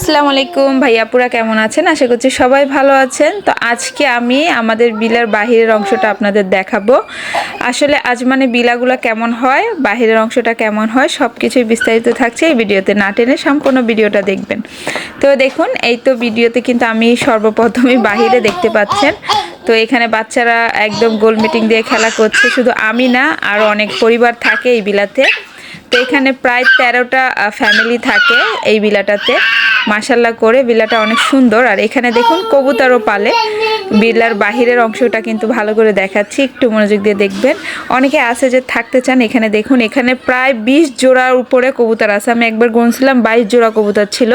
আসসালামু আলাইকুম ভাইয়াপুরা কেমন আছেন? আশা করছি সবাই ভালো আছেন। তো আজকে আমি আমাদের বিলের বাহিরের অংশটা আপনাদের দেখাবো। আসলে আজ মানে বিলাগুলো কেমন হয়, বাহিরের অংশটা কেমন হয় সব কিছুই বিস্তারিত থাকছে। এই ভিডিওতে না টেনে সম্পূর্ণ ভিডিওটা দেখবেন। তো দেখুন, এই তো ভিডিওতে কিন্তু আমি সর্বপ্রথমে বাহিরে দেখতে পাচ্ছেন। তো এখানে বাচ্চারা একদম গোল মিটিং দিয়ে খেলা করছে। শুধু আমি না আরও অনেক পরিবার থাকে এই বিলাতে। তো এখানে প্রায় তেরোটা ফ্যামিলি থাকে এই বিলাটাতে। মাসাল্লাহ করে বিলাটা অনেক সুন্দর। আর এখানে দেখুন কবুতারও পালে। বিলার বাহিরের অংশটা কিন্তু ভালো করে দেখাচ্ছি, একটু মনোযোগ দিয়ে দেখবেন। অনেকে আছে যে থাকতে চান, এখানে দেখুন, এখানে প্রায় বিশ জোড়ার উপরে কবুতর আছে। আমি একবার গুনছিলাম, বাইশ জোড়া কবুতর ছিল।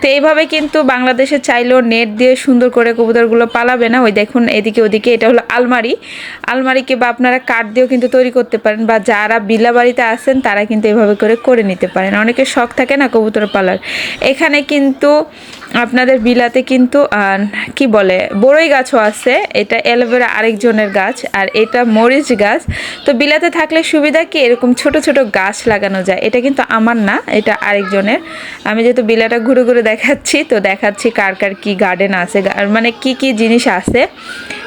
তো এইভাবে কিন্তু বাংলাদেশে চাইলেও নেট দিয়ে সুন্দর করে কবুতরগুলো পালাবে না। ওই দেখুন, এদিকে ওদিকে, এটা হলো আলমারি। আলমারিকে বা আপনারা কাঠ দিয়েও কিন্তু তৈরি করতে পারেন, বা যারা বিলা বাড়িতে আছেন, তারা কিন্তু এভাবে করে করে নিতে পারেন। অনেকে শখ থাকে না কবুতর পালার। এখানে কিন্তু আপনাদের বিলাতে কিন্তু কি বলে বড়ই গাছও আছে? এটা অ্যালোভেরা আরেকজনের গাছ আর এটা মরিচ গাছ। তো বিলাতে থাকলে সুবিধা কি? এরকম ছোট ছোট গাছ লাগানো যায়। এটা কিন্তু আমার না, এটা আরেকজনের। আমি যেহেতু বিলাটা ঘুরে ঘুরে দেখাচ্ছি, তো দেখাচ্ছি কার কার কী গার্ডেন আছে মানে কি কি জিনিস আছে।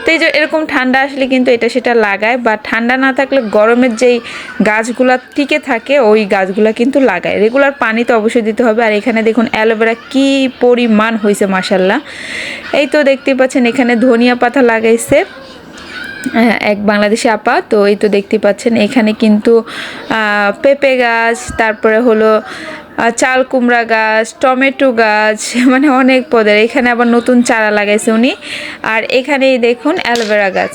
তো এই যে এরকম ঠান্ডা আসলে কিন্তু এটা সেটা লাগায় বা ঠান্ডা না থাকলে গরমের যেই গাছগুলা টিকে থাকে ওই গাছগুলা কিন্তু লাগায়। রেগুলার পানি তো অবশ্যই দিতে হবে। আর এখানে দেখুন অ্যালোভেরা কি পরিমাণ হয়েছে মাসাল্লাহ এই তো দেখতে পাচ্ছেন এখানে ধনিয়া পাতা লাগাইছে। হ্যাঁ, এক বাংলাদেশি আপা তো এই তো দেখতে পাচ্ছেন এখানে কিন্তু পেঁপে গাছ তারপরে হলো চাল কুমড়া গাছ, টমেটো গাছ মানে অনেক পদের। এখানে আবার নতুন চারা লাগাইছে উনি। আর এখানেই দেখুন অ্যালোভেরা গাছ।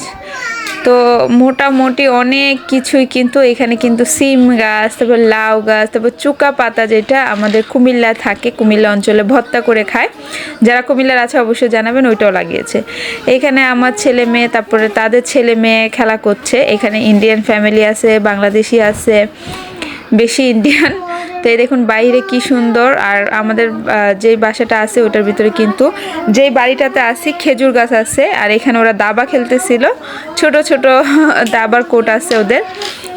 তো মোটামুটি অনেক কিছুই কিন্তু এখানে কিন্তু সিম গাছ, তারপর লাউ গাছ, তারপর চুকা পাতা যেটা আমাদের কুমিল্লা থাকে, কুমিল্লা অঞ্চলে ভর্তা করে খায়। যারা কুমিল্লার আছে অবশ্যই জানাবেন, ওইটাও লাগিয়েছে। এখানে আমার ছেলে মেয়ে, তারপরে তাদের ছেলে মেয়ে খেলা করছে। এখানে ইন্ডিয়ান ফ্যামিলি আছে, বাংলাদেশি আছে, বেশি ইন্ডিয়ান। তো এই দেখুন বাইরে কি সুন্দর, আর আমাদের যেই বাসাটা আছে ওটার ভিতরে কিন্তু যেই বাড়িটাতে আছি খেজুর গাছ আছে, আর এখানে ওরা দাবা খেলতেছিল, ছোট ছোট দাবার কোট আছে ওদের,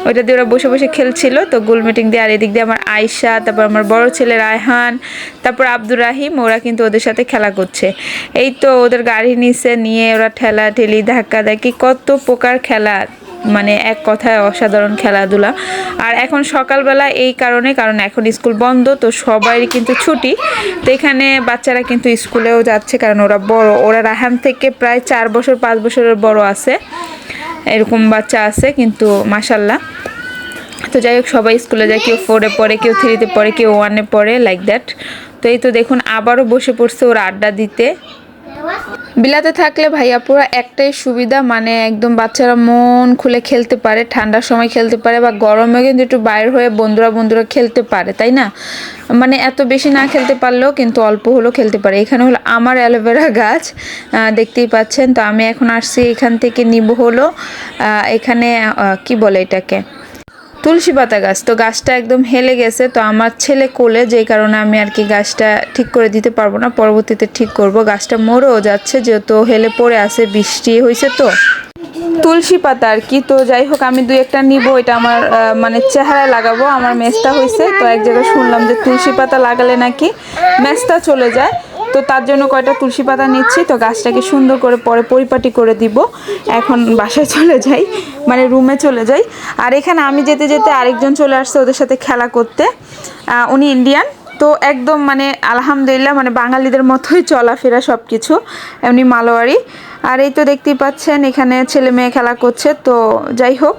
ওইটা দিয়ে ওরা বসে বসে খেলছিল, তো গোল মিটিং দিয়ে, আর এদিক দিয়ে আমার আয়শা, তারপর আমার বড় ছেলে রায়হান, তারপর আব্দুর রাহিম, ওরা কিন্তু ওদের সাথে খেলা করছে। এই তো ওদের গাড়ি নিচে নিয়ে ওরা ঠেলা ঠেলি ধাক্কা ধাক্কি, কত প্রকার খেলা। মানে এক কথায় অসাধারণ খেলাধুলা। আর এখন সকালবেলা এই কারণে, কারণ এখন স্কুল বন্ধ, তো সবারই কিন্তু ছুটি। তো এখানে বাচ্চারা কিন্তু স্কুলেও যাচ্ছে, কারণ ওরা বড়। ওরা রাহান থেকে প্রায় চার বছর, পাঁচ বছরের বড় আছে। এরকম বাচ্চা আছে কিন্তু মাসাল্লাহ তো যাই হোক, সবাই স্কুলে যায়, কেউ ফোরে পড়ে, কেউ থ্রিতে পড়ে, কেউ ওয়ানে পড়ে লাইক দ্যাট তো এই তো দেখুন, আবারও বসে পড়ছে ওরা আড্ডা দিতে। বিলাতে থাকলে ভাইয়াপুরা একটাই সুবিধা মানে একদম বাচ্চারা মন খুলে খেলতে পারে, ঠান্ডার সময় খেলতে পারে বা গরমে কিন্তু একটু বাইর হয়ে বন্ধুরা বন্ধুরা খেলতে পারে, তাই না? মানে এত বেশি না খেলতে পারলেও কিন্তু অল্প হলেও খেলতে পারে। এখানে হলো আমার অ্যালোভেরা গাছ দেখতেই পাচ্ছেন। তো আমি এখন আসছি এখান থেকে নিব হলো এখানে কি বলে এটাকে? তুলসী পাতা গাছ। তো গাছটা একদম হেলে গেছে। তো আমার ছেলে কোলে, যেই কারণে আমি আর কি গাছটা ঠিক করে দিতে পারব না, পরবর্তীতে ঠিক করব। গাছটা মরেও যাচ্ছে, যেহেতু হেলে পড়ে আছে, বৃষ্টি হয়েছে তো। তুলসী পাতা আর কি। তো যাই হোক, আমি দুই একটা নিব, এটা আমার মানে চেহারা লাগাবো। আমার মেস্তা হয়েছে তো এক জায়গায় শুনলাম যে তুলসী পাতা লাগালে নাকি মেস্তা চলে যায়। তো তার জন্য কয়টা তুলসী পাতা নিচ্ছি, তো গাছটাকে সুন্দর করে পরে পরিপাটি করে দিব। এখন বাসায় চলে যাই মানে রুমে চলে যাই। আর এখানে আমি যেতে যেতে আরেকজন চলে আসছে ওদের সাথে খেলা করতে। উনি ইন্ডিয়ান, তো একদম মানে আলহামদুলিল্লাহ মানে বাঙালিদের মতোই চলাফেরা সব কিছু এমনি মালোয়ারি। আর এই তো দেখতেই পাচ্ছেন, এখানে ছেলে মেয়ে খেলা করছে, তো যাই হোক।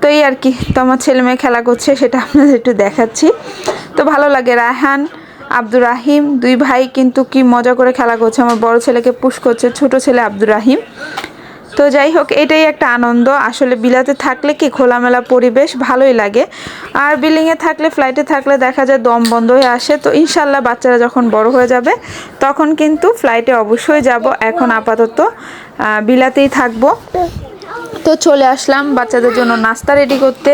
তো এই আর কি, তো আমার ছেলে মেয়ে খেলা করছে, সেটা আপনাদের একটু দেখাচ্ছি। তো ভালো লাগে রায়হান। আব্দুর রাহিম। দুই ভাই কিন্তু কি মজা করে খেলা করছে। আমার বড় ছেলেকে পুশ করছে, ছোট ছেলে আব্দুর রাহিম। তো যাই হোক, এটাই একটা আনন্দ। আসলে বিলাতে থাকলে কি খোলামেলা পরিবেশ, ভালোই লাগে। আর বিল্ডিংয়ে থাকলে ফ্লাইটে থাকলে দেখা যায় দম বন্ধ হয়ে আসে। তো ইনশাল্লাহ বাচ্চারা যখন বড় হয়ে যাবে, তখন কিন্তু ফ্লাইটে অবশ্যই যাব। এখন আপাতত বিলাতেই থাকব। তো চলে আসলাম বাচ্চাদের জন্য নাস্তা রেডি করতে।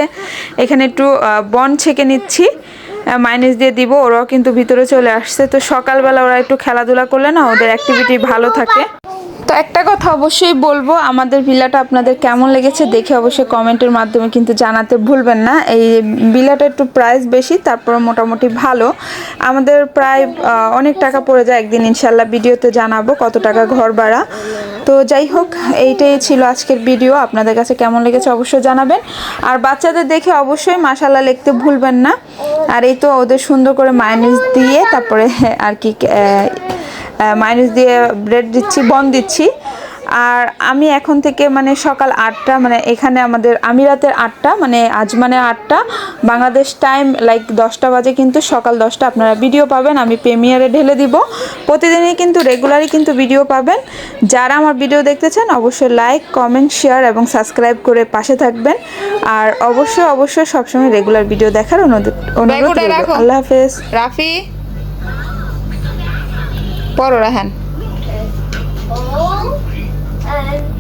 এখানে একটু বন ছেঁকে নিচ্ছি। মাইনাস দিয়ে দিব, ওরাও কিন্তু ভিতরে চলে আসছে। তো সকালবেলা ওরা একটু খেলাধুলা করলে না, ওদের অ্যাক্টিভিটি ভালো থাকে। তো একটা কথা অবশ্যই বলব, আমাদের ভিলাটা আপনাদের কেমন লেগেছে দেখে অবশ্যই কমেন্টের মাধ্যমে কিন্তু জানাতে ভুলবেন না। এই ভিলাটা একটু প্রাইস বেশি তারপর মোটামুটি ভালো। আমাদের প্রায় অনেক টাকা পড়ে যায় একদিন ইনশাল্লাহ ভিডিওতে জানাব কত টাকা ঘর ভাড়া। তো যাই হোক, এইটাই ছিল আজকের ভিডিও আপনাদের কাছে কেমন লেগেছে অবশ্যই জানাবেন। আর বাচ্চাদের দেখে অবশ্যই মাসাল্লাহ লিখতে ভুলবেন না। আর এই তো ওদের সুন্দর করে মাইনিস দিয়ে তারপরে আর কি মাইনিস দিয়ে ব্রেড দিচ্ছি বন দিচ্ছি। আর আমি এখন থেকে মানে সকাল আটটা মানে এখানে আমাদের আমিরাতের আটটা মানে আজ মানে আটটা বাংলাদেশ টাইম লাইক দশটা বাজে কিন্তু সকাল দশটা আপনারা ভিডিও পাবেন আমি প্রেমিয়ারে ঢেলে দিব। প্রতিদিনই কিন্তু রেগুলারই কিন্তু ভিডিও পাবেন। যারা আমার ভিডিও দেখতেছেন অবশ্যই লাইক কমেন্ট শেয়ার এবং সাবস্ক্রাইব করে পাশে থাকবেন। আর অবশ্যই অবশ্যই সবসময় রেগুলার ভিডিও দেখার অনুরোধ অনুরোধ। আল্লাহ হাফেজ। রাফি। পড়ো রাহান। and